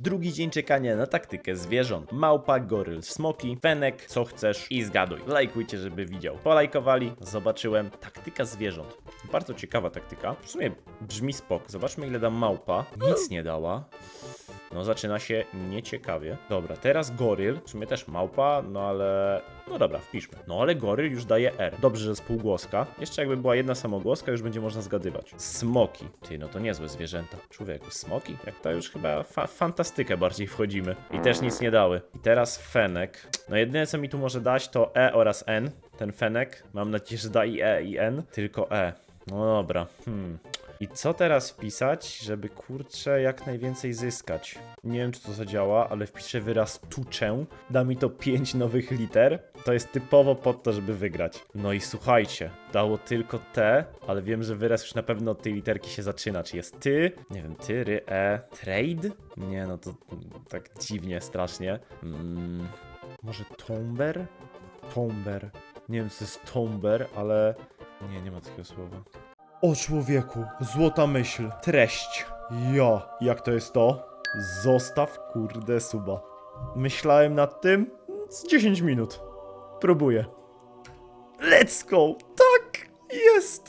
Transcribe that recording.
Drugi dzień czekania na taktykę zwierząt. Małpa, goryl, smoki, fenek, co chcesz i zgaduj. Lajkujcie, żeby widział. Polajkowali, zobaczyłem. Taktyka zwierząt. Bardzo ciekawa taktyka. W sumie brzmi spok. Zobaczmy ile da małpa. Nic nie dała. No zaczyna się nieciekawie. Dobra, teraz goryl. W sumie też małpa, no ale... No dobra, wpiszmy. No ale goryl już daje R. Dobrze, że spółgłoska. Jeszcze jakby była jedna samogłoska, już będzie można zgadywać. Smoki. Ty, no to niezłe zwierzęta. Człowieku, smoki? Jak to już chyba fa fantastykę bardziej wchodzimy. I też nic nie dały. I teraz fenek. No jedyne co mi tu może dać to E oraz N. Ten fenek. Mam nadzieję, że da i E i N. Tylko E. No dobra. Hmm. I co teraz wpisać, żeby kurczę jak najwięcej zyskać? Nie wiem, czy to zadziała, ale wpiszę wyraz tuczę. Da mi to 5 nowych liter. To jest typowo pod to, żeby wygrać. No i słuchajcie, dało tylko T, ale wiem, że wyraz już na pewno od tej literki się zaczyna. Czy jest ty? Nie wiem, ty, ry, e, trade? Nie, no to tak dziwnie, strasznie. Mm, może tomber? Tomber. Nie wiem, co jest tomber, ale... Nie, nie ma takiego słowa. O człowieku, złota myśl, treść. Ja, jak to jest to? Zostaw kurde suba. Myślałem nad tym z 10 minut. Próbuję. Let's go! Tak! Jest!